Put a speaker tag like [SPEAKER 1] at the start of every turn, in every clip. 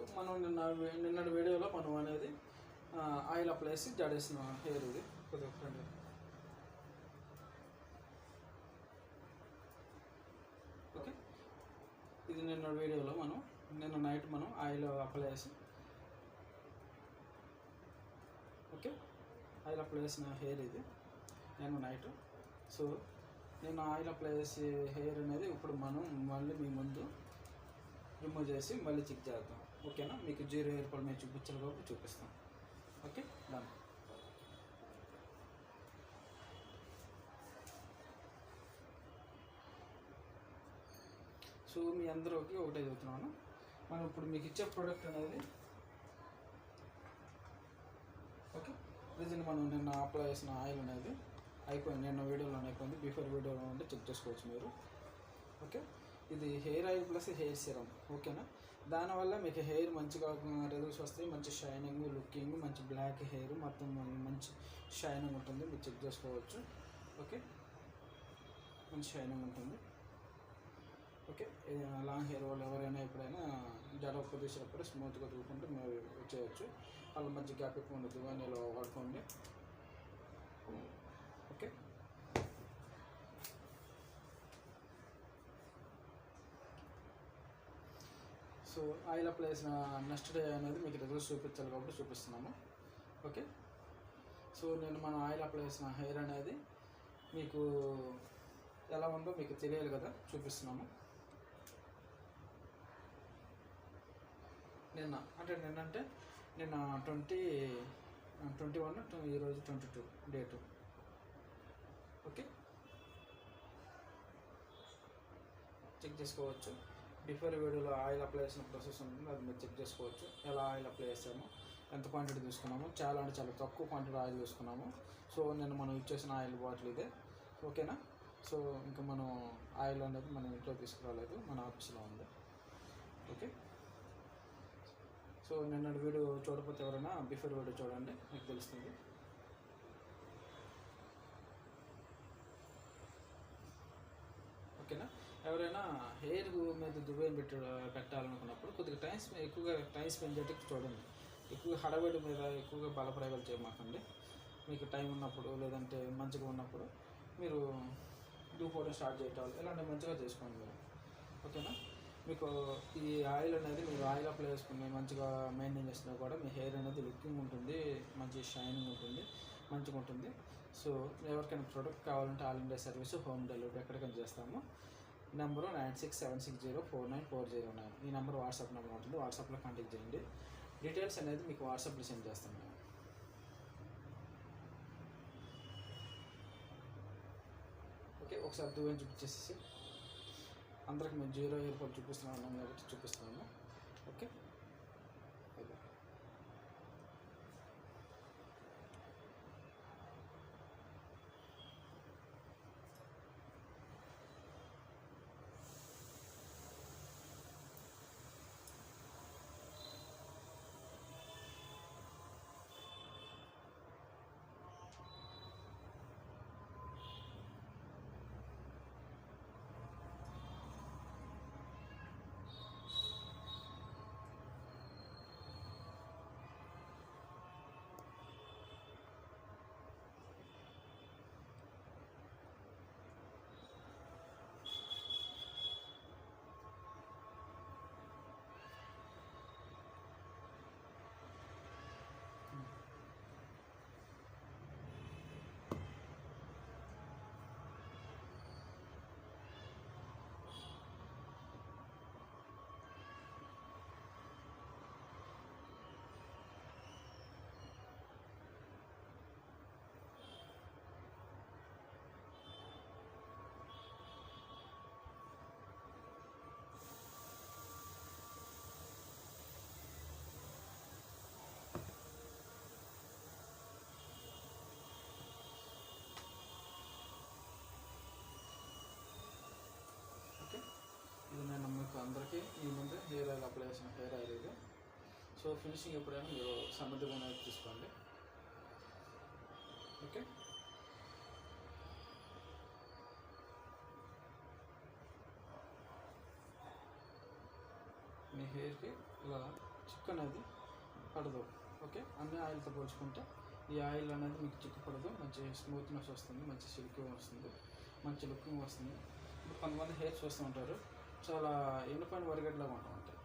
[SPEAKER 1] So మనం నిన్న నిన్నటి వీడియోలో మనం అనేది ఆయిల్ అప్లై చేసి జడేసిన హెయిర్ ఇది. కొద్దిగా ఫ్రెండ్ ఓకే? ఇది నిన్న వీడియోలో మనం నిన్న నైట్ మనం ఆయిల్ అప్లై చేసి ఓకే? ఆయిల్ అప్లై చేసిన హెయిర్ ఇది నేను నైట్ సో నేను ఆయిల్ అప్లై చేసే హెయిర్ అనేది ఇప్పుడు మనం మళ్ళీ మీ ముందు రిమూవ్ చేసి మళ్ళీ చెక్ చేద్దాం. ఓకేనా? మీకు జీరో ఏర్పాటు మేము చూపించాలి కాబట్టి చూపిస్తాం ఓకే? డన్ సో మీ అందరికి ఒకటే చెబుతున్నాను మనం ఇప్పుడు మీకు ఇచ్చే ప్రోడక్ట్ అనేది ఓకే? రీజన్ మనం నిన్న అప్లై చేసిన ఆయిల్ అనేది అయిపోయింది. నిన్న వీడియోలో అయిపోయింది. బిఫోర్ వీడియోలో ఉంటే చెక్ చేసుకోవచ్చు మీరు. ఓకే? ఇది hair oil plus hair serum ఓకేనా? దానివల్ల మీకు హెయిర్ మంచిగా రిజల్ట్స్ వస్తాయి మంచి షైనింగ్ లుకింగ్ మంచి బ్లాక్ హెయిర్ మొత్తం మంచి షైనింగ్ ఉంటుంది. మీరు చెక్ చేసుకోవచ్చు. ఓకే మంచి షైనింగ్ ఉంటుంది. ఓకే లాంగ్ హెయిర్ వాళ్ళు ఎవరైనా ఎప్పుడైనా జడ ఒక్క తీసేటప్పుడు స్మూత్గా చూసుకుంటే మీరు చేయొచ్చు వాళ్ళ మంచి గ్యాప్ ఎక్కువ ఉండదు. కానీ ఇలా వాడుకోండి ఓకే సో ఆయిల్ అప్లై చేసిన నెక్స్ట్ డే అనేది మీకు రిజల్ట్స్ చూపించాలి కాబట్టి చూపిస్తున్నాము. ఓకే? సో నేను మన ఆయిల్ అప్లై చేసిన హెయిర్ అనేది మీకు ఎలా ఉందో మీకు తెలియాలి కదా చూపిస్తున్నాము. నిన్న అంటే నిన్న అంటే నిన్న ట్వంటీ ట్వంటీ వన్ ఈరోజు twenty two date. Okay? Check చేసుకోవచ్చు. బిఫోర్ వీడియోలో ఆయిల్ అప్లై చేసిన ప్రాసెస్ ఉంటుంది. అది మీరు చెక్ చేసుకోవచ్చు. ఎలా ఆయిల్ అప్లై చేసాము ఎంత క్వాంటిటీ తీసుకున్నాము చాలా అంటే చాలా తక్కువ క్వాంటిటీ ఆయిల్ తీసుకున్నాము. సో నేను మనం ఇచ్చేసిన ఆయిల్ బాటిల్ ఇదే. ఓకేనా సో ఇంకా మనం ఆయిల్ అనేది మనం ఇంట్లో తీసుకురాలేదు. మన ఆఫీస్లో ఉంది. ఓకే సో నిన్న వీడియో చూడకపోతే ఎవరైనా బిఫోర్ వీడియో చూడండి. మీకు తెలుస్తుంది ఓకేనా ఎవరైనా హెయిర్ మీద దువ్వెన పెట్ట పెట్టాలనుకున్నప్పుడు కొద్దిగా టైం స్పెండ్ ఎక్కువగా టైం స్పెండ్ చేయడానికి చూడండి ఎక్కువగా హడబడి మీద ఎక్కువగా బలప్రయోగాలు చేయమాకండి మీకు టైం ఉన్నప్పుడు లేదంటే మంచిగా ఉన్నప్పుడు మీరు దూపోవడం స్టార్ట్ చేయటం ఇలాంటి మంచిగా చేసుకోండి మీరు. ఓకేనా? మీకు ఈ ఆయిల్ అనేది మీరు ఆయిల్ అప్లై చేసుకుని మంచిగా మెయింటైన్ చేసినా కూడా మీ హెయిర్ అనేది లుకింగ్ ఉంటుంది మంచి షైనింగ్ ఉంటుంది మంచిగా ఉంటుంది. సో ఎవరికైనా ప్రోడక్ట్ కావాలంటే all India service home delivery ఎక్కడికైనా చేస్తాము. Number nine six seven six zero four nine four zero nine. ఈ నెంబర్ వాట్సాప్ నెంబర్ ఉంటుంది. వాట్సాప్లో కాంటాక్ట్ చేయండి. డీటెయిల్స్ అనేది మీకు వాట్సాప్లో సెండ్ చేస్తాం మేము ఓకే ఒకసారి దూరం చూపించేసేసి. అందరికి మేము జీరో ఎయిర్పోర్ట్ చూపిస్తున్నాం కాబట్టి చూపిస్తున్నాము. ఓకే ఓకే ఇది నేను మీకు అందరికీ ఈ ముందే హెయిర్ ఆయిల్ అప్లై చేసిన హెయిర్ ఆయిల్ ఇది. సో ఫినిషింగ్ ఎప్పుడైనా మీరు సమర్థమైన తీసుకోండి. ఓకే? మీ హెయిర్కి ఇలా చిక్కు అనేది పడదు. ఓకే? అన్ని ఆయిల్తో పోల్చుకుంటే ఈ ఆయిల్ అనేది మీకు చిక్కు పడదు. మంచి స్మూత్నెస్ వస్తుంది మంచి సిల్కింగ్ వస్తుంది మంచి లుకింగ్ వస్తుంది. ఇప్పుడు కొంతమంది హెయిర్స్ వస్తూ ఉంటారు. చాలా ఎండిపోయిన వరిగడ్డలాగా ఉంటా ఉంటాయి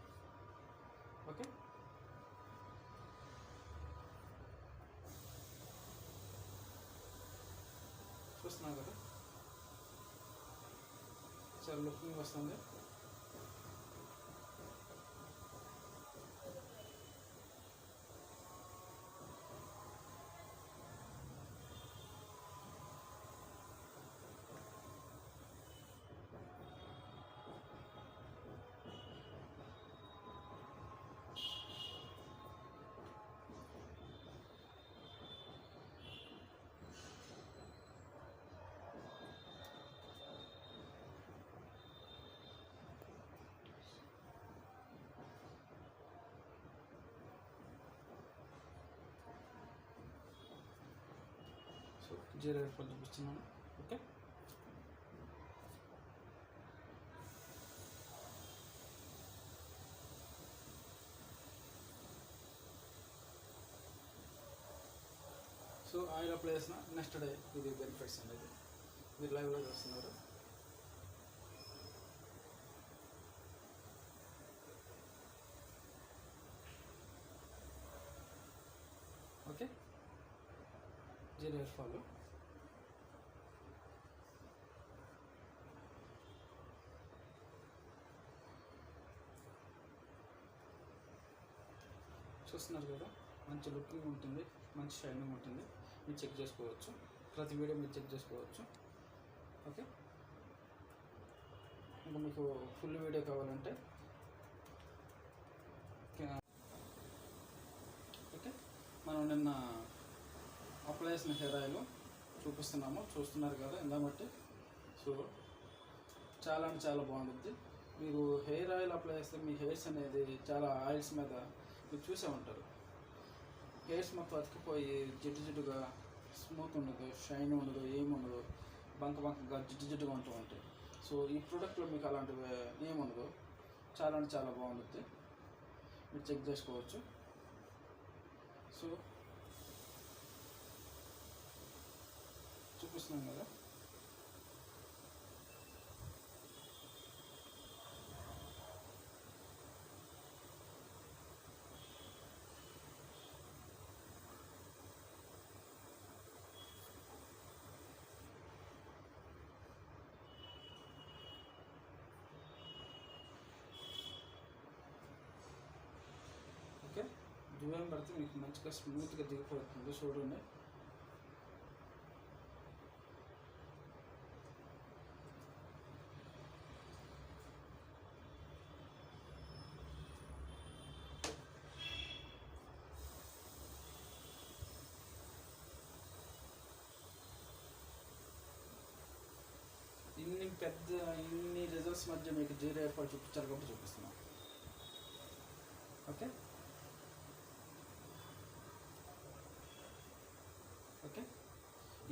[SPEAKER 1] ఓకే? చూస్తున్నావు కదా? చాలా లుకింగ్ వస్తుంది. జీరో ఎయిర్పోర్ట్ చూపిస్తున్నాను. ఓకే? సో ఆయిల్ అప్లై చేసిన నెక్స్ట్ డే ఇది బెనిఫిట్స్ అనేది. మీరు లైవ్లో చూస్తున్నారు. ఓకే? జీరో ఫాలో చూస్తున్నారు కదా మంచి లుకింగ్ ఉంటుంది మంచి షైనింగ్ ఉంటుంది. మీరు చెక్ చేసుకోవచ్చు. ప్రతి వీడియో మీరు చెక్ చేసుకోవచ్చు. ఓకే ఇంకా మీకు ఫుల్ వీడియో కావాలంటే ఓకే మనం నిన్న అప్లై చేసిన హెయిర్ ఆయిల్ చూపిస్తున్నాము. చూస్తున్నారు కదా ఇందా బట్టి సో చాలా అంటే చాలా బాగుంటుంది మీరు హెయిర్ ఆయిల్ అప్లై చేస్తే మీ హెయిర్స్ అనేది చాలా ఆయిల్స్ మీద మీరు చూసే ఉంటారు. హెయిర్స్ మొత్తం అతికిపోయి జిడ్డు జిడ్డుగా స్మూత్ ఉండదు షైన్ ఉండదు ఏమి ఉండదు. బంక బంకగా జిడ్డు జిడ్డుగా ఉంటూ ఉంటాయి. సో ఈ ప్రోడక్ట్లో మీకు అలాంటివి ఏమి ఉండదు. చాలా అంటే చాలా బాగుంటుంది. మీరు చెక్ చేసుకోవచ్చు. సో చూపిస్తున్నాం కదా ఓకే దువ్వెన పడితే మీకు మంచిగా స్మూత్గా దిగిపోతుంది చూడండి. ఇన్ని పెద్ద ఇన్ని రిజల్ట్స్ మధ్య మీకు జీరో ఏర్పాటు చూపించారు కాబట్టి చూపిస్తున్నాం. ఓకే?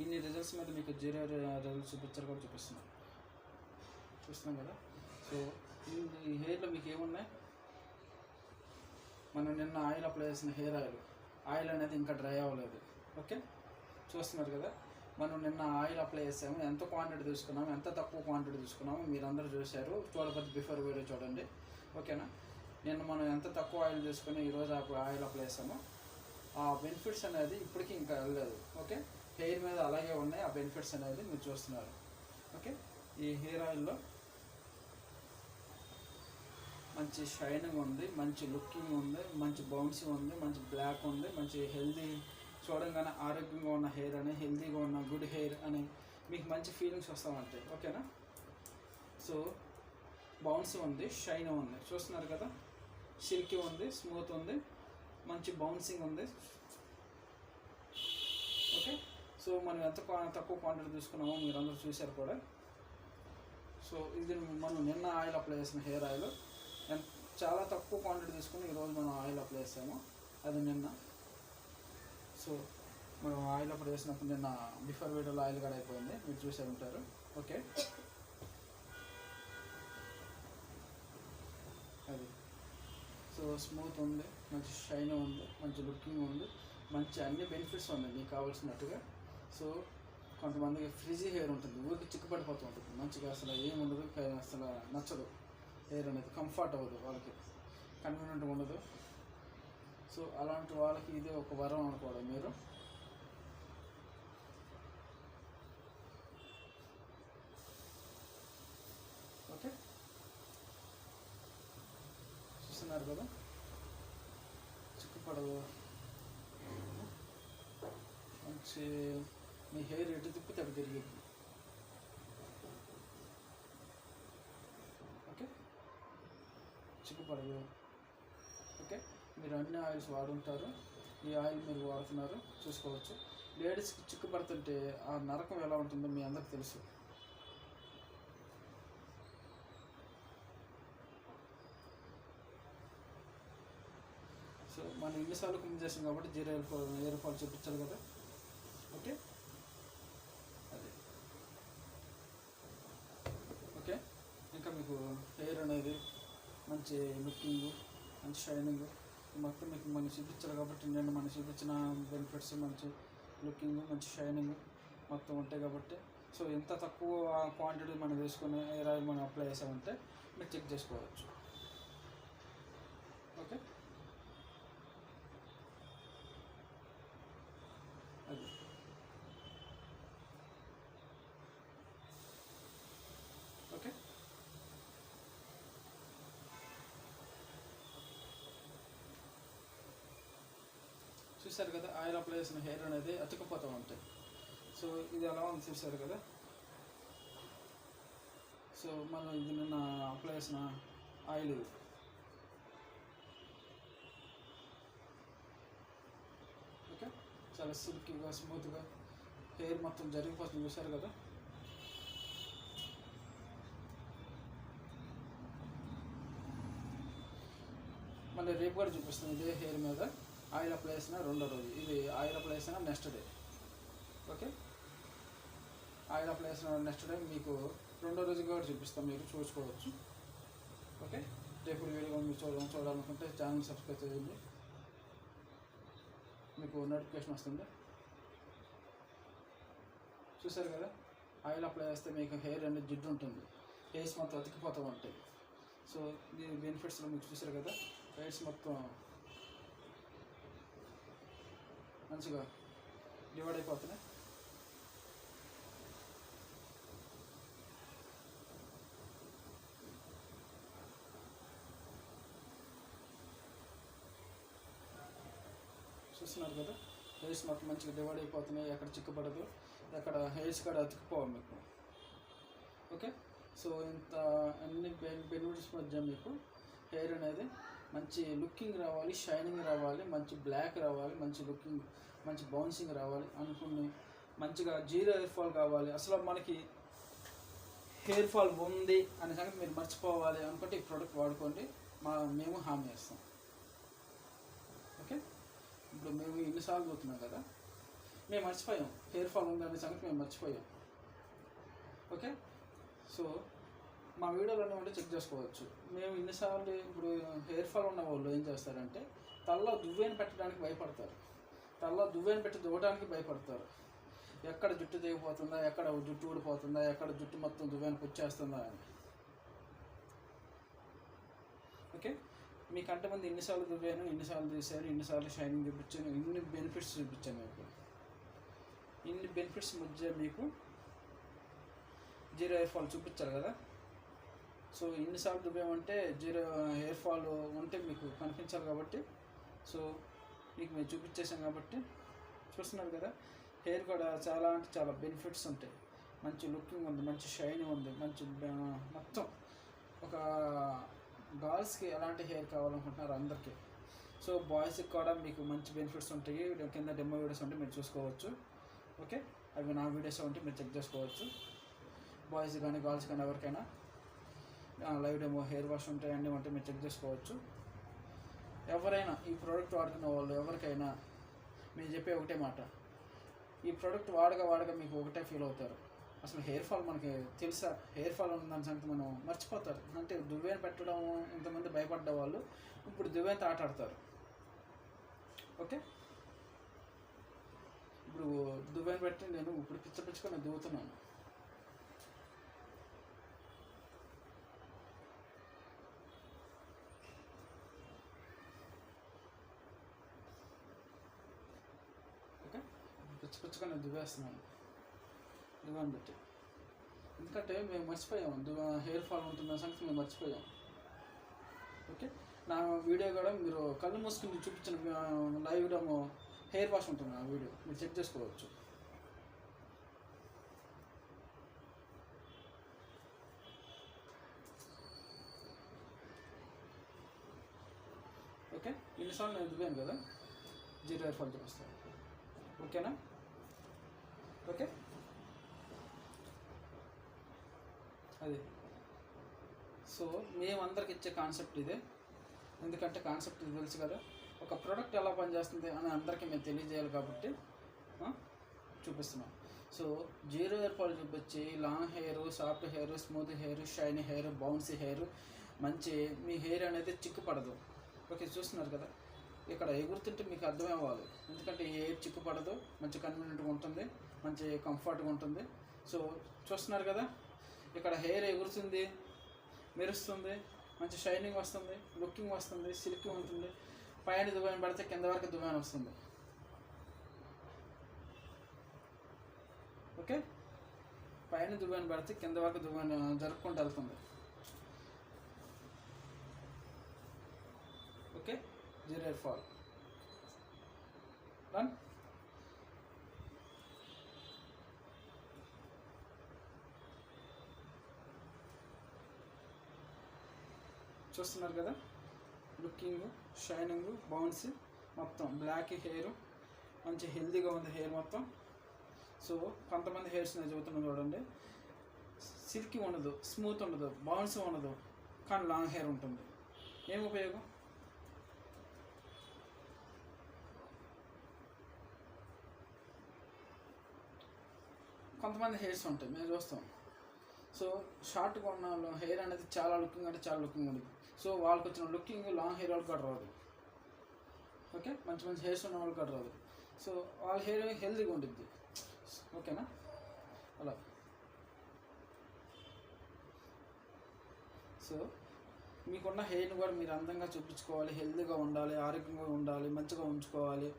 [SPEAKER 1] ఇన్ని రిజల్ట్స్ మీద మీకు జీరో రిజల్ట్స్ చూపించారు కూడా చూపిస్తున్నాం. చూస్తున్నాం కదా? సో ఈ హెయిర్లో మీకు ఏమున్నాయి? మనం నిన్న ఆయిల్ అప్లై చేసిన హెయిర్ ఆయిల్ ఆయిల్ అనేది ఇంకా డ్రై అవ్వలేదు. ఓకే చూస్తున్నారు కదా? మనం నిన్న ఆయిల్ అప్లై చేసాము. ఎంత క్వాంటిటీ తీసుకున్నాము? ఎంత తక్కువ క్వాంటిటీ తీసుకున్నాము? మీరందరూ చూశారు. చూడకపోతే బిఫోర్ వీడియో చూడండి. ఓకేనా నిన్న మనం ఎంత తక్కువ ఆయిల్ తీసుకుని ఈరోజు ఆయిల్ అప్లై చేసామో ఆ బెనిఫిట్స్ అనేది ఇప్పటికీ ఇంకా వెళ్ళలేదు. ఓకే హెయిర్ మీద అలాగే ఉన్నాయి. ఆ బెనిఫిట్స్ అనేది మీరు చూస్తున్నారు. ఓకే ఈ హెయిర్ ఆయిల్లో మంచి షైనింగ్ ఉంది మంచి లుకింగ్ ఉంది మంచి బౌన్సింగ్ ఉంది మంచి బ్లాక్ ఉంది మంచి హెల్దీ చూడంగానే ఆరోగ్యంగా ఉన్న హెయిర్ అని హెల్దీగా ఉన్న గుడ్ హెయిర్ అని మీకు మంచి ఫీలింగ్స్ వస్తూ ఉంటాయి ఓకేనా సో బౌన్సీ ఉంది షైన్ ఉంది. చూస్తున్నారు కదా? సిల్కీ ఉంది స్మూత్ ఉంది మంచి బౌన్సింగ్ ఉంది. ఓకే సో మనం ఎంత తక్కువ క్వాంటిటీ తీసుకున్నామో మీరు అందరూ చూశారు కూడా. సో ఇది మనం నిన్న ఆయిల్ అప్లై చేసిన హెయిర్ ఆయిల్ చాలా తక్కువ క్వాంటిటీ తీసుకుని ఈరోజు మనం ఆయిల్ అప్లై చేసాము. అది నిన్న. సో మనం ఆయిల్ అప్లై చేసినప్పుడు నిన్న బిఫోర్ వీడియోలో ఆయిల్ కూడా అయిపోయింది మీరు చూసే ఉంటారు. ఓకే? అది. సో సో స్మూత్ ఉంది. మంచి షైన్ ఉంది. మంచి లుకింగ్ ఉంది. మంచి అన్ని బెనిఫిట్స్ ఉన్నాయి. మీకు కావాల్సినట్టుగా. సో కొంతమందికి ఫ్రిజీ హెయిర్ ఉంటుంది. ఊరికి చిక్కుపడిపోతూ ఉంటుంది. మంచిగా అసలు ఏముండదు అసలు నచ్చదు. హెయిర్ అనేది కంఫర్ట్ అవ్వదు వాళ్ళకి. కన్వీనియంట్ ఉండదు. సో అలాంటి వాళ్ళకి ఇది ఒక వరం అనుకోవడం మీరు. ఓకే? చూస్తున్నారు కదా? చిక్కుపడదు. మంచి మీ హెయిర్ ఎటు తిప్పితే అటు తిరిగింది ఓకే? చిక్కుపడదు ఓకే? మీరు అన్ని ఆయిల్స్ వాడుంటారు. ఈ ఆయిల్ మీరు వాడుతున్నారు. చూసుకోవచ్చు. లేడీస్కి చిక్కు పడుతుంటే ఆ నరకం ఎలా ఉంటుందో మీ అందరికి తెలుసు. సో మనం ఎన్నిసార్లు క్లీన్ చేస్తాం కాబట్టి zero hair fall hair fall చూపించాలి కదా ఓకే అదే ఓకే ఇంకా మీకు హెయిర్ అనేది మంచి లుకింగ్ మంచి షైనింగ్ మొత్తం మీకు మనం చూపించాలి కాబట్టి నేను మనం చూపించిన బెనిఫిట్స్ మంచి లుకింగ్ మంచి షైనింగ్ మొత్తం ఉంటాయి కాబట్టి. సో ఎంత తక్కువ క్వాంటిటీ మనం వేసుకుని హెయిర్ ఆయిల్ మనం అప్లై చేసామంటే మీరు చెక్ చేసుకోవచ్చు ఓకే అది ఓకే చూశారు కదా ఆయిల్ అప్లై చేసిన హెయిర్ అనేది అతుక్కుపోతూ ఉంటాయి సో ఇది ఎలా ఉంది చూశారు కదా. సో మనం ఇది నిన్న అప్లై చేసిన ఆయిల్ ఇది. ఓకే? చాలా సిల్కీగా స్మూత్గా హెయిర్ మొత్తం జరిగిపోతుంది చూశారు కదా. మళ్ళీ రేపు కూడా చూపిస్తుంది ఇదే హెయిర్ మీద. ఆయిల్ అప్లై చేసిన రెండో రోజు. ఇది ఆయిల్ అప్లై చేసిన next day. Okay? Oil apply చేసిన నెక్స్ట్ డే మీకు రెండో రోజు కూడా చూపిస్తాం. మీరు చూసుకోవచ్చు. ఓకే? రేపు వీడియో మీరు చూడ చూడాలనుకుంటే ఛానల్ సబ్స్క్రైబ్ చేయండి. మీకు నోటిఫికేషన్ వస్తుంది. చూసారు కదా? ఆయిల్ అప్లై చేస్తే మీకు హెయిర్ అనేది జిడ్డు ఉంటుంది. హెయిర్స్ మొత్తం అతికిపోతూ ఉంటాయి. సో దీని బెనిఫిట్స్లో మీకు చూసారు కదా? హెయిర్స్ మొత్తం మంచిగా డివైడ్ అయిపోతున్నాయి. చూస్తున్నారు కదా హెయిర్స్ మొత్తం మంచిగా డివైడ్ అయిపోతున్నాయి. ఎక్కడ చిక్కుపడదు ఎక్కడ హెయిర్స్ కూడా అతుక్కుపోవాలి మీకు. ఓకే? సో ఇంత అన్ని బెనిఫిట్స్ మధ్య మీకు హెయిర్ అనేది మంచి లుకింగ్ రావాలి షైనింగ్ రావాలి మంచి బ్లాక్ రావాలి మంచి లుకింగ్ మంచి బౌన్సింగ్ రావాలి అనుకుని మంచిగా జీరో హెయిర్ ఫాల్ కావాలి. అసలు మనకి హెయిర్ ఫాల్ ఉంది అనే సంగతి మీరు మర్చిపోవాలి అనుకుంటే ఈ ప్రోడక్ట్ వాడుకోండి. మా మేము హామీ చేస్తాం ఓకే? ఇప్పుడు మేము ఎన్నిసార్లు పోతున్నాం కదా మేము మర్చిపోయాం. హెయిర్ ఫాల్ ఉంది అనే సంగతి మేము మర్చిపోయాం. ఓకే? సో మా వీడియోలోనే ఉంటే చెక్ చేసుకోవచ్చు. మేము ఇన్నిసార్లు ఇప్పుడు హెయిర్ ఫాల్ ఉన్న వాళ్ళు ఏం చేస్తారంటే తలలో దువ్వేని పెట్టడానికి భయపడతారు. తలలో దువ్వేని పెట్టి దువ్వడానికి భయపడతారు. ఎక్కడ జుట్టు తెగిపోతుందా ఎక్కడ జుట్టు ఊడిపోతుందా ఎక్కడ జుట్టు మొత్తం దువ్వేని పుచ్చేస్తుందా అని. ఓకే? మీకు మంది ఎన్నిసార్లు దువ్వాను ఎన్నిసార్లు తీశాను ఎన్నిసార్లు షైనింగ్ చూపించాను ఇన్ని బెనిఫిట్స్ చూపించాను మీకు. ఇన్ని బెనిఫిట్స్ మధ్య మీకు జీరో హెయిర్ ఫాల్ చూపించారు కదా? సో ఇన్నిసార్లు దువ్వామంటే జీరో హెయిర్ ఫాల్ ఉంటే మీకు కనిపించాలి కాబట్టి సో మీకు మేము చూపించేసాం కాబట్టి చూస్తున్నారు కదా హెయిర్ కూడా చాలా అంటే చాలా బెనిఫిట్స్ ఉంటాయి. మంచి లుకింగ్ ఉంది మంచి షైనింగ్ ఉంది మంచి మొత్తం ఒక గర్ల్స్కి ఎలాంటి హెయిర్ కావాలనుకుంటున్నారు అందరికీ. సో బాయ్స్కి కూడా మీకు మంచి బెనిఫిట్స్ ఉంటాయి. కింద డెమో వీడియోస్ ఉంటే మీరు చూసుకోవచ్చు. ఓకే? అవి నా వీడియోస్ ఉంటే మీరు చెక్ చేసుకోవచ్చు. బాయ్స్ కానీ గర్ల్స్ కానీ ఎవరికైనా లైవ్ డెమో హెయిర్ వాష్ ఉంటాయండి అంటే మీరు చెక్ చేసుకోవచ్చు. ఎవరైనా ఈ ప్రోడక్ట్ వాడుతున్న వాళ్ళు ఎవరికైనా మీరు చెప్పే ఒకటే మాట. ఈ ప్రోడక్ట్ వాడగా వాడగా మీకు ఒకటే ఫీల్ అవుతారు. అసలు హెయిర్ ఫాల్ మనకి తెలుసా? హెయిర్ ఫాల్ ఉందని సంగతి మనం మర్చిపోతారు. అంటే దువ్వెన పెట్టడం ఇంతమంది భయపడ్డ వాళ్ళు ఇప్పుడు దువ్వెనతో ఆట ఆడతారు. ఓకే? ఇప్పుడు దువ్వేని పెట్టి నేను ఇప్పుడు పిచ్చ పిచ్చుకొని దువ్వుతున్నాను ఓకే పిచ్చ దువ్వేస్తున్నాను దువ్వని పెట్టి. ఎందుకంటే మేము మర్చిపోయాము. దువ్వ హెయిర్ ఫాల్ ఉంటున్న సంగతి మేము మర్చిపోయాము. ఓకే? నా వీడియో కూడా మీరు కళ్ళు మూసుకుని చూపించిన లైవ్ డెమో హెయిర్ వాష్ ఉంటుంది ఆ వీడియో. మీరు చెక్ చేసుకోవచ్చు. ఓకే? ఇన్నిసార్లు నేను దిగాను కదా? జీరో హెయిర్ ఫాల్ చూపిస్తాను. ఓకేనా? ఓకే. అది. సో మేమందరికి ఇచ్చే కాన్సెప్ట్ ఇదే. ఎందుకంటే కాన్సెప్ట్ ఇది తెలుసు కదా. ఒక ప్రోడక్ట్ ఎలా పనిచేస్తుంది అని అందరికీ మేము తెలియజేయాలి కాబట్టి చూపిస్తున్నాం. సో జీరో హెయిర్ ఫాల్ చూపించి long hair soft hair smooth hair shiny hair bouncy hair మంచి మీ హెయిర్ అనేది చిక్కుపడదు. ఓకే చూస్తున్నారు కదా. ఇక్కడ ఎగురుతుంటే మీకు అర్థమవ్వాలి. ఎందుకంటే ఈ హెయిర్ చిక్కుపడదు మంచి కన్వీనియంట్గా ఉంటుంది. మంచి కంఫర్ట్గా ఉంటుంది. సో చూస్తున్నారు కదా ఇక్కడ హెయిర్ ఎగురుతుంది మెరుస్తుంది మంచి షైనింగ్ వస్తుంది లుకింగ్ వస్తుంది సిల్క్ ఉంటుంది. పైన దుబాయ్ పడితే కింద వరకు దుబాయ్ వస్తుంది. ఓకే పైన దుబాయ్ పడితే కింద వరకు దుబాయ్ జరుపుకుంటూ వెళ్తుంది. Okay zero hair fall done చూస్తున్నారు కదా? లుకింగ్ షైనింగ్ బౌన్స్ మొత్తం బ్లాక్ హెయిర్ మంచి హెల్తీగా ఉంది హెయిర్ మొత్తం. సో కొంతమంది హెయిర్స్ నేను చెబుతున్నాను చూడండి. సిల్కీ ఉండదు స్మూత్ ఉండదు బౌన్స్ ఉండదు కానీ లాంగ్ హెయిర్ ఉంటుంది. ఏం ఉపయోగం? కొంతమంది హెయిర్స్ ఉంటాయి మేము చూస్తాం. సో షార్ట్గా ఉన్న హెయిర్ అనేది చాలా లుకింగ్ అంటే చాలా లుకింగ్ ఉంటుంది సో వాళ్ళకి వచ్చిన లుకింగ్ లాంగ్ హెయిర్ వాళ్ళకి కూడా రాదు. ఓకే? మంచి మంచి హెయిర్స్ ఉన్న వాళ్ళకి కూడా రాదు. సో వాళ్ళ హెయిర్ హెల్తీగా ఉంటుంది ఓకేనా? అలా. సో మీకున్న హెయిర్ని కూడా మీరు అందంగా చూపించుకోవాలి హెల్తీగా ఉండాలి ఆరోగ్యంగా ఉండాలి మంచిగా ఉంచుకోవాలి.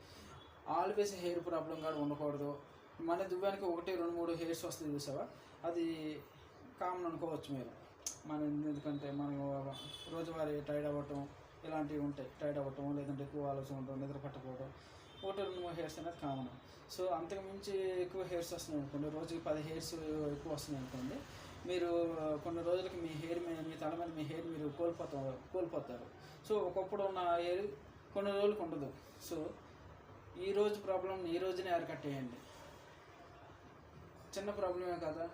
[SPEAKER 1] ఆల్వేస్ హెయిర్ ప్రాబ్లం కూడా ఉండకూడదు. మన దువ్వానికి ఒకటి రెండు మూడు హెయిర్స్ వస్తుంది చూసావా? అది కామన్ అనుకోవచ్చు మీరు. మన ఎందుకంటే మనం రోజువారీ టైర్డ్ అవ్వటం ఇలాంటివి ఉంటాయి. టైర్డ్ అవ్వటం లేదంటే ఎక్కువ ఆలోచన ఉండటం నిద్ర పట్టకపోవడం ఒకటి రెండు హెయిర్స్ అనేది కామన్. సో అంతకు మించి ఎక్కువ హెయిర్స్ వస్తున్నాయి అనుకోండి రోజుకి పది హెయిర్స్ ఎక్కువ వస్తున్నాయి అనుకోండి మీరు కొన్ని రోజులకి మీ హెయిర్ మీద మీ తల మీద మీ హెయిర్ మీరు కోల్పోతారు కోల్పోతారు. సో ఒకప్పుడు ఉన్న హెయిర్ కొన్ని రోజులకు ఉండదు. సో ఈ రోజు ప్రాబ్లం ఈ రోజునే అరికట్టేయండి. చిన్న ప్రాబ్లమే కదా.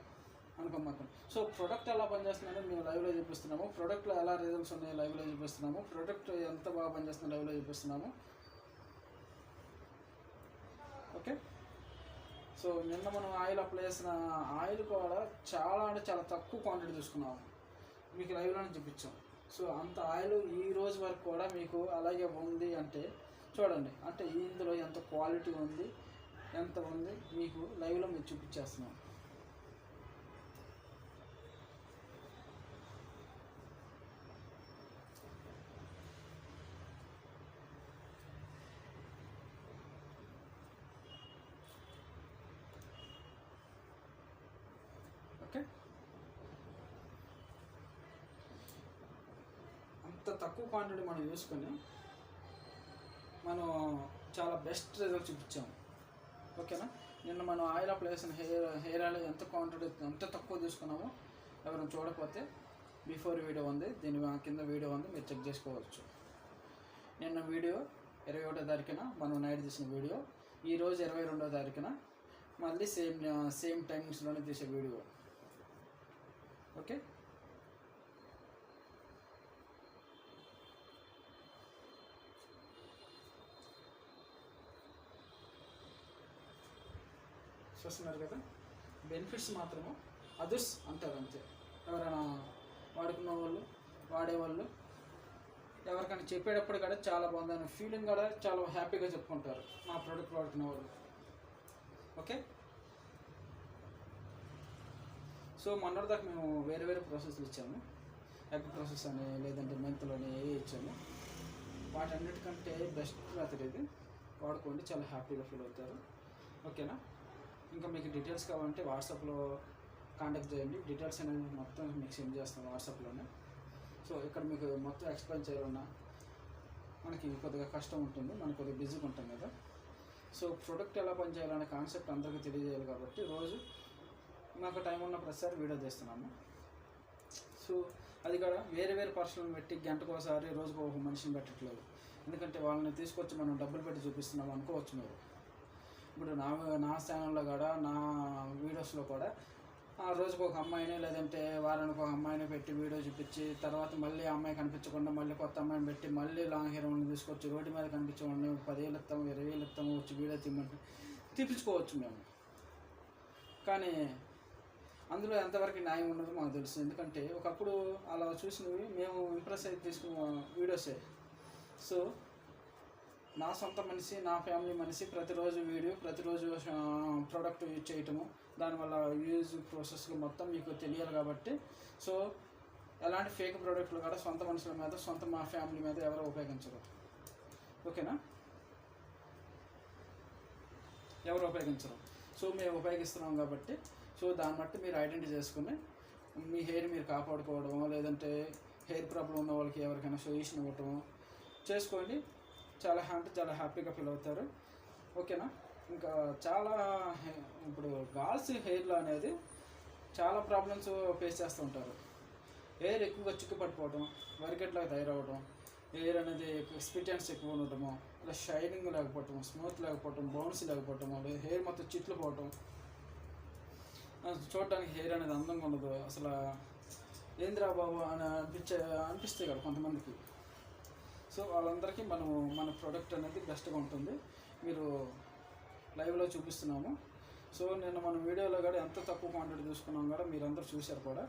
[SPEAKER 1] అనుకోమాకండి సో ప్రోడక్ట్ ఎలా పనిచేస్తుందని మేము లైవ్లో చూపిస్తున్నాము. ప్రోడక్ట్లో ఎలా రిజల్ట్స్ ఉన్నాయో లైవ్లో చూపిస్తున్నాము. ప్రోడక్ట్ ఎంత బాగా పనిచేస్తుందో లైవ్లో చూపిస్తున్నాము. ఓకే సో నిన్న మనం ఆయిల్ అప్లై చేసిన ఆయిల్ కూడా చాలా అంటే చాలా తక్కువ క్వాంటిటీ తీసుకున్నాము. మీకు లైవ్లోనే చూపించాం. సో అంత ఆయిల్ ఈ రోజు వరకు కూడా మీకు అలాగే ఉంది అంటే చూడండి. అంటే ఇందులో ఎంత క్వాలిటీ ఉంది ఎంత ఉంది మీకు లైవ్లో మీరు చూపించేస్తున్నాం ఓకే అంత తక్కువ క్వాంటిటీ మనం చూసుకొని మనం చాలా బెస్ట్ రిజల్ట్ చూపించాము. ఓకేనా? నిన్న మనం ఆయిల్ అప్లై చేసిన హెయిర్ హెయిర్ ఆయిల్ ఎంత క్వాంటిటీ ఎంత తక్కువ తీసుకున్నామో ఎవరైనా చూడకపోతే బిఫోర్ వీడియో ఉంది. దీని కింద వీడియో ఉంది. మీరు చెక్ చేసుకోవచ్చు. నిన్న వీడియో ఇరవై ఒకటో తారీఖున మనం నైట్ తీసిన వీడియో ఈరోజు ఇరవై రెండో తారీఖున మళ్ళీ సేమ్ సేమ్ టైమింగ్స్లోనే తీసే వీడియో ఓకే? చూస్తున్నారు కదా? బెనిఫిట్స్ మాత్రము అదర్స్ అంటారు అంతే. ఎవరైనా వాడుకున్న వాళ్ళు వాడేవాళ్ళు ఎవరికైనా చెప్పేటప్పుడు కూడా చాలా బాగుందని ఫీలింగ్ కూడా చాలా హ్యాపీగా చెప్పుకుంటారు మా ప్రోడక్ట్ వాడుకున్న వాళ్ళు. ఓకే సో మొన్నటి దాకా మేము వేరే వేరే ప్రాసెస్లు ఇచ్చాము. ఎగ్ ప్రాసెస్ అని లేదంటే మెంతులు అని ఏ ఇచ్చాము. వాటన్నిటికంటే బెస్ట్ మెథడ్ ఇది. వాడుకోండి చాలా హ్యాపీగా ఫీల్ అవుతారు. ఓకేనా ఇంకా మీకు డీటెయిల్స్ కావాలంటే వాట్సాప్లో కాంటాక్ట్ చేయండి. డీటెయిల్స్ అనేది మొత్తం మీకు సెండ్ చేస్తాం వాట్సాప్లోనే సో ఇక్కడ మీకు మొత్తం ఎక్స్ప్లెయిన్ చేయాలన్నా మనకి కొద్దిగా కష్టం ఉంటుంది. మనకు కొద్దిగా బిజీగా ఉంటాం కదా. సో ప్రొడక్ట్ ఎలా పనిచేయాలనే కాన్సెప్ట్ అందరికీ తెలియజేయాలి కాబట్టి రోజు మాకు టైం ఉన్న ప్రతిసారి వీడియో తీస్తున్నాము సో అది కూడా వేరే వేరే పర్సనల్ పెట్టి గంటకోసారి రోజుకు ఒక మనిషిని పెట్టట్లేదు. ఎందుకంటే వాళ్ళని తీసుకొచ్చి మనం డబ్బులు పెట్టి చూపిస్తున్నాం అనుకోవచ్చు మీరు. ఇప్పుడు నా నా ఛానల్లో కూడా నా వీడియోస్లో కూడా ఆ రోజుకు ఒక అమ్మాయిని లేదంటే వారానికి ఒక అమ్మాయిని పెట్టి వీడియో చూపించి తర్వాత మళ్ళీ అమ్మాయి కనిపించకుండా మళ్ళీ కొత్త అమ్మాయిని పెట్టి మళ్ళీ లాంగ్ హెయిర్ ఉండి తీసుకొచ్చి రోడ్డు మీద కనిపించండి పదివేలు ఇస్తాము ఇరవై వేలు ఇస్తాము వచ్చి వీడియో తీయమంటే తీపించుకోవచ్చు మేము. కానీ అందులో ఎంతవరకు న్యాయం ఉండదు మాకు తెలుసు. ఎందుకంటే ఒకప్పుడు అలా చూసినవి మేము ఇంప్రెస్ అయితే తీసుకున్న వీడియోసే సో నా సొంత మనిషి నా ఫ్యామిలీ మనిషి ప్రతిరోజు వీడియో ప్రతిరోజు ప్రోడక్ట్ యూజ్ చేయటము. దానివల్ల యూజ్ ప్రాసెస్లు మొత్తం మీకు తెలియాలి కాబట్టి. సో ఎలాంటి ఫేక్ ప్రోడక్ట్లు కూడా సొంత మనుషుల మీద సొంత మా ఫ్యామిలీ మీద ఎవరు ఉపయోగించరు. ఓకేనా? ఎవరు ఉపయోగించరు. సో మేము ఉపయోగిస్తున్నాం కాబట్టి. సో దాన్ని బట్టి మీరు ఐడెంటిటీ చేసుకుని మీ హెయిర్ మీరు కాపాడుకోవడం లేదంటే హెయిర్ ప్రాబ్లం ఉన్న వాళ్ళకి ఎవరికైనా సొల్యూషన్ ఇవ్వటం చేసుకోండి. చాలా అంటే చాలా హ్యాపీగా ఫీల్ అవుతారు. ఓకేనా? ఇంకా చాలా ఇప్పుడు గర్ల్స్ హెయిర్లో అనేది చాలా ప్రాబ్లమ్స్ ఫేస్ చేస్తూ ఉంటారు. హెయిర్ ఎక్కువగా చిక్కు పడిపోవడం వరికెట్లా తయారవడం హెయిర్ అనేది స్పిటెన్స్ ఎక్కువ ఉండటము ఇలా షైనింగ్ లేకపోవటం స్మూత్ లేకపోవటం బౌన్స్ లేకపోవటం లేదా హెయిర్ మొత్తం చిట్లు పోవటం. చూడటానికి హెయిర్ అనేది అందంగా ఉండదు. అసలు ఏంద్రా బాబు అని అనిపించే అనిపిస్తాయి కదా కొంతమందికి. సో వాళ్ళందరికీ మనము మన ప్రోడక్ట్ అనేది బెస్ట్గా ఉంటుంది. మీరు లైవ్లో చూపిస్తున్నాము. సో నిన్న మన వీడియోలో కూడా ఎంత తక్కువ క్వాంటిటీ తీసుకున్నాం కూడా మీరందరూ చూశారు కూడా.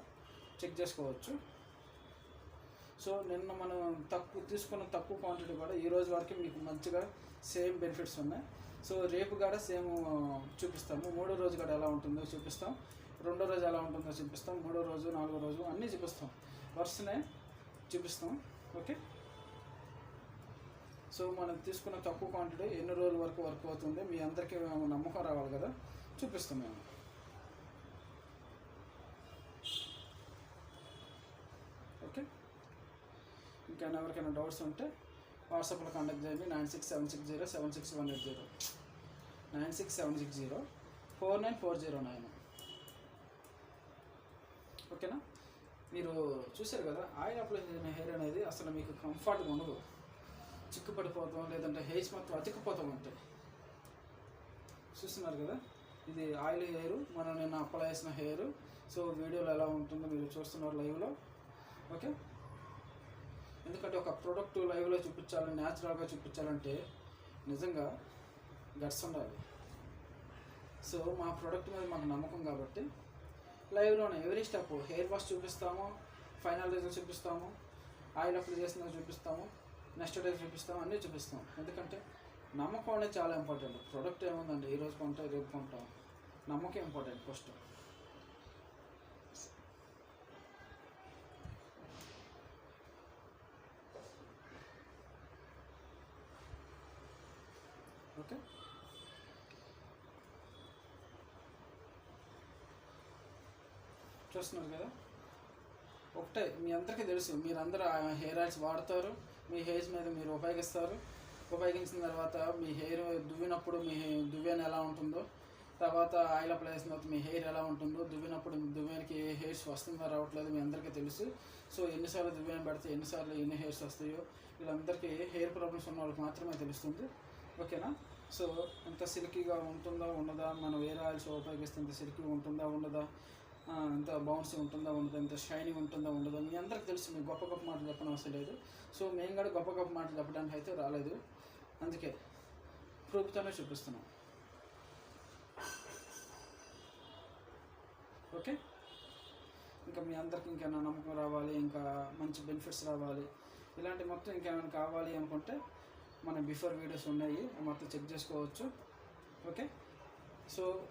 [SPEAKER 1] చెక్ చేసుకోవచ్చు. సో నిన్న మనం తక్కువ తీసుకున్న తక్కువ క్వాంటిటీ కూడా ఈ రోజు వరకు మీకు మంచిగా సేమ్ బెనిఫిట్స్ ఉన్నాయి. సో రేపు కూడా సేమ్ చూపిస్తాము. మూడో రోజు కూడా ఎలా ఉంటుందో చూపిస్తాం. రెండో రోజు ఎలా ఉంటుందో చూపిస్తాం. మూడో రోజు నాలుగో రోజు అన్నీ చూపిస్తాం. వరుసనే చూపిస్తాం. ఓకే? సో మనం తీసుకున్న తక్కువ క్వాంటిటీ ఎన్ని రోజుల వరకు వర్క్ అవుతుంది? మీ అందరికీ నమ్మకం రావాలి కదా? చూపిస్తాం మేము ఓకే ఇంకా ఎవరికైనా డౌట్స్ ఉంటే వాట్సాప్లో కాంటాక్ట్ చేయండి. Nine six seven six zero seven six one eight zero nine six seven six zero four nine four zero nine ఓకేనా మీరు చూశారు కదా? ఆయిల్ అప్లై చేసిన హెయిర్ అనేది అసలు మీకు కంఫర్ట్గా ఉండదు. చిక్కుపడిపోతాం లేదంటే హెయిర్స్ మొత్తం అతికిపోతాం ఉంటాయి చూస్తున్నారు కదా? ఇది ఆయిల్ హెయిర్ మనం నిన్న అప్లై చేసిన హెయిర్. సో వీడియోలో ఎలా ఉంటుందో మీరు చూస్తున్నారు లైవ్లో. ఓకే? ఎందుకంటే ఒక ప్రోడక్ట్ లైవ్లో చూపించాలని న్యాచురల్గా చూపించాలంటే నిజంగా గట్స్ ఉండాలి. సో మా ప్రోడక్ట్ మీద మాకు నమ్మకం కాబట్టి లైవ్లోనే ఎవరీ స్టెప్ హెయిర్ వాష్ చూపిస్తాము ఫైనల్ రిజల్ట్ చూపిస్తాము ఆయిల్ అప్లై చేసిన చూపిస్తాము. నెక్స్ట్ డే చూపిస్తాం అన్నీ చూపిస్తాం. ఎందుకంటే నమ్మకం అనేది చాలా ఇంపార్టెంట్ ప్రోడక్ట్ ఏముందండి? ఈరోజు కొంటా కొంటాం రేపు కొంటాం. నమ్మకం ఇంపార్టెంట్ ఫస్ట్ ఓకే చూస్తున్నారు కదా? ఒకటే మీ అందరికీ తెలుసు మీరందరూ ఆ హెయిర్ ఆయిల్స్ వాడతారు మీ హెయిర్స్ మీద మీరు ఉపయోగిస్తారు. ఉపయోగించిన తర్వాత మీ హెయిర్ దువ్వినప్పుడు మీ హె- దువ్వెన ఎలా ఉంటుందో తర్వాత ఆయిల్ అప్లై చేసిన తర్వాత మీ హెయిర్ ఎలా ఉంటుందో దువ్వినప్పుడు మీ దువ్వెనకి ఏ హెయిర్స్ వస్తుందో రావట్లేదు మీ అందరికీ తెలుసు. సో ఎన్నిసార్లు దువ్వెన పెడితే ఎన్నిసార్లు ఎన్ని హెయిర్స్ వస్తాయో వీళ్ళందరికీ హెయిర్ ప్రాబ్లమ్స్ ఉన్న వాళ్ళకి మాత్రమే తెలుస్తుంది. ఓకేనా? సో ఎంత సిల్కీగా ఉంటుందా ఉండదా మనం వేరే ఆయిల్స్ ఉపయోగిస్తే ఎంత సిల్కీగా ఉంటుందా ఉండదా ఎంత బౌన్సీ ఉంటుందో ఉండదు ఎంత షైనింగ్ ఉంటుందో ఉండదు. మీ అందరికి తెలుసు మీ గొప్ప గొప్ప మాటలు చెప్పడం అవసరం లేదు. సో మేము కూడా గొప్ప గొప్ప మాటలు చెప్పడానికి అయితే రాలేదు. అందుకే ప్రూఫ్తోనే చూపిస్తున్నాం. ఓకే? ఇంకా మీ అందరికి ఇంకేమైనా నమ్మకం రావాలి ఇంకా మంచి బెనిఫిట్స్ రావాలి ఇలాంటి మొత్తం ఇంకేమైనా కావాలి అనుకుంటే మన బిఫోర్ వీడియోస్ ఉన్నాయి మొత్తం చెక్ చేసుకోవచ్చు. ఓకే? సో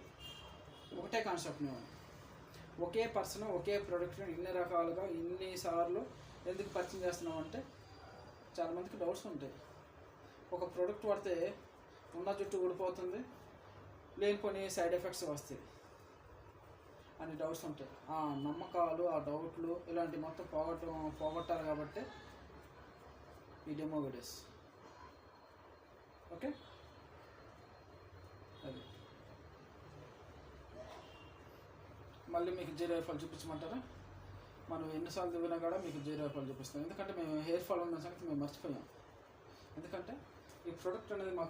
[SPEAKER 1] ఒకటే కాన్సెప్ట్ మేము. ఒకే పర్సన్ ఒకే ప్రోడక్ట్ని ఇన్ని రకాలుగా ఇన్ని సార్లు ఎందుకు పరిచయం చేస్తున్నాం అంటే చాలామందికి డౌట్స్ ఉంటాయి. ఒక ప్రోడక్ట్ పడితే ఉన్న జుట్టు ఊడిపోతుంది లేనిపోని సైడ్ ఎఫెక్ట్స్ వస్తాయి అని డౌట్స్ ఉంటాయి. ఆ నమ్మకాలు ఆ డౌట్లు ఇలాంటి మొత్తం పోగొట్ట పోగొట్టాలి కాబట్టి ఈ డెమో వీడియోస్ ఓకే అది మళ్ళీ మీకు జీరో హెయిర్ ఫాల్ చూపించమంటారా? మనం ఎన్నిసార్లు దిగినా కూడా మీకు జీరో హెయిర్ ఫాల్ చూపిస్తాం. ఎందుకంటే మేము హెయిర్ ఫాల్ ఉన్న సంగతి మేము మర్చిపోయాం. ఎందుకంటే ఈ ప్రోడక్ట్ అనేది మాకు